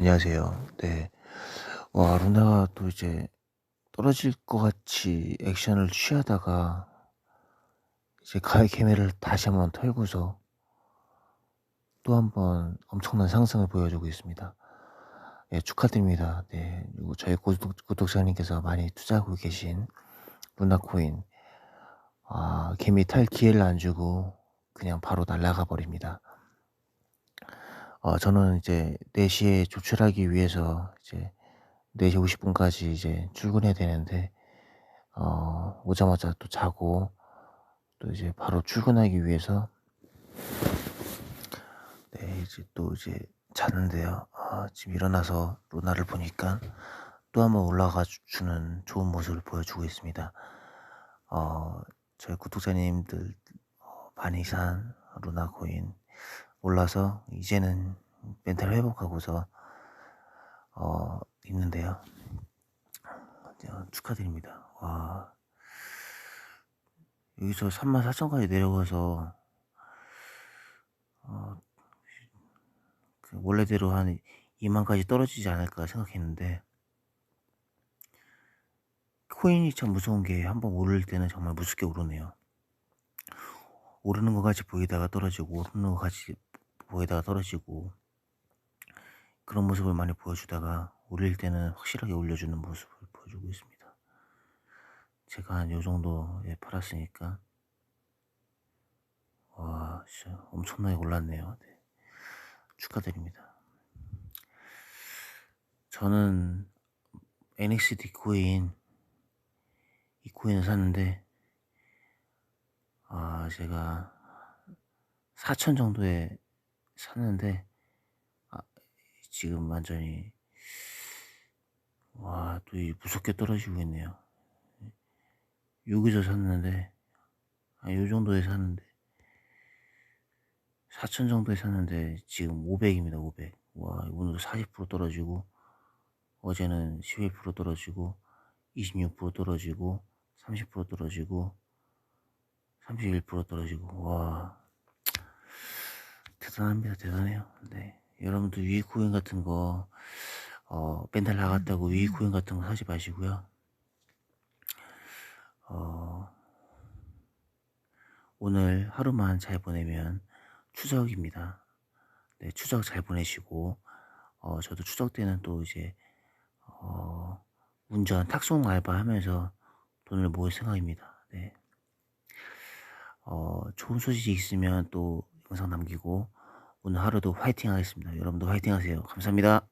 안녕하세요. 네. 와, 루나가 또 이제 떨어질 것 같이 액션을 취하다가 이제 가해 개매를 다시 한번 털고서 또 한번 엄청난 상승을 보여주고 있습니다. 네, 축하드립니다. 네, 그리고 저희 구독, 구독자님께서 많이 투자하고 계신 루나코인, 아, 개미 탈 기회를 안 주고 그냥 바로 날아가 버립니다. 어, 저는 이제 4시에 조출하기 위해서 이제 4시 50분까지 이제 출근해야 되는데, 어, 오자마자 또 자고, 또 이제 바로 출근하기 위해서, 네, 이제 또 이제 자는데요. 아, 지금 일어나서 루나를 보니까 또 한번 올라가 주는 좋은 모습을 보여주고 있습니다. 어, 저희 구독자님들 어, 반 이상 루나 코인 올라서 이제는 멘탈 회복하고서 어, 있는데요. 어, 축하드립니다. 와. 여기서 34,000까지 내려가서 어, 그 원래대로 한 2만까지 떨어지지 않을까 생각했는데 코인이 참 무서운 게 한번 오를 때는 정말 무섭게 오르네요. 오르는 것 같이 보이다가 떨어지고 오르는 것 같이 보이다가 떨어지고 그런 모습을 많이 보여주다가 올릴 때는 확실하게 올려주는 모습을 보여주고 있습니다. 제가 한 요 정도에 팔았으니까 와 진짜 엄청나게 올랐네요. 네. 축하드립니다. 저는 NXT 코인 이 코인을 샀는데 아 제가 4천 정도에 샀는데 아, 지금 완전히 와 또 무섭게 떨어지고 있네요. 여기서 샀는데 아, 요 정도에 샀는데 4천 정도에 샀는데 지금 500입니다 500. 와 오늘도 40% 떨어지고 어제는 11% 떨어지고 26% 떨어지고 30% 떨어지고 31% 떨어지고 와 대단합니다. 대단해요. 네. 여러분들 유익 코인 같은 거 어, 멘탈 나갔다고 유익 코인 같은 거 사지 마시고요. 어, 오늘 하루만 잘 보내면 추석입니다. 네 추석 잘 보내시고 어, 저도 추석 때는 또 이제 어, 운전 탁송 알바 하면서 돈을 모을 생각입니다. 네. 어, 좋은 소식이 있으면 또 영상 남기고 오늘 하루도 화이팅 하겠습니다. 여러분도 화이팅 하세요. 감사합니다.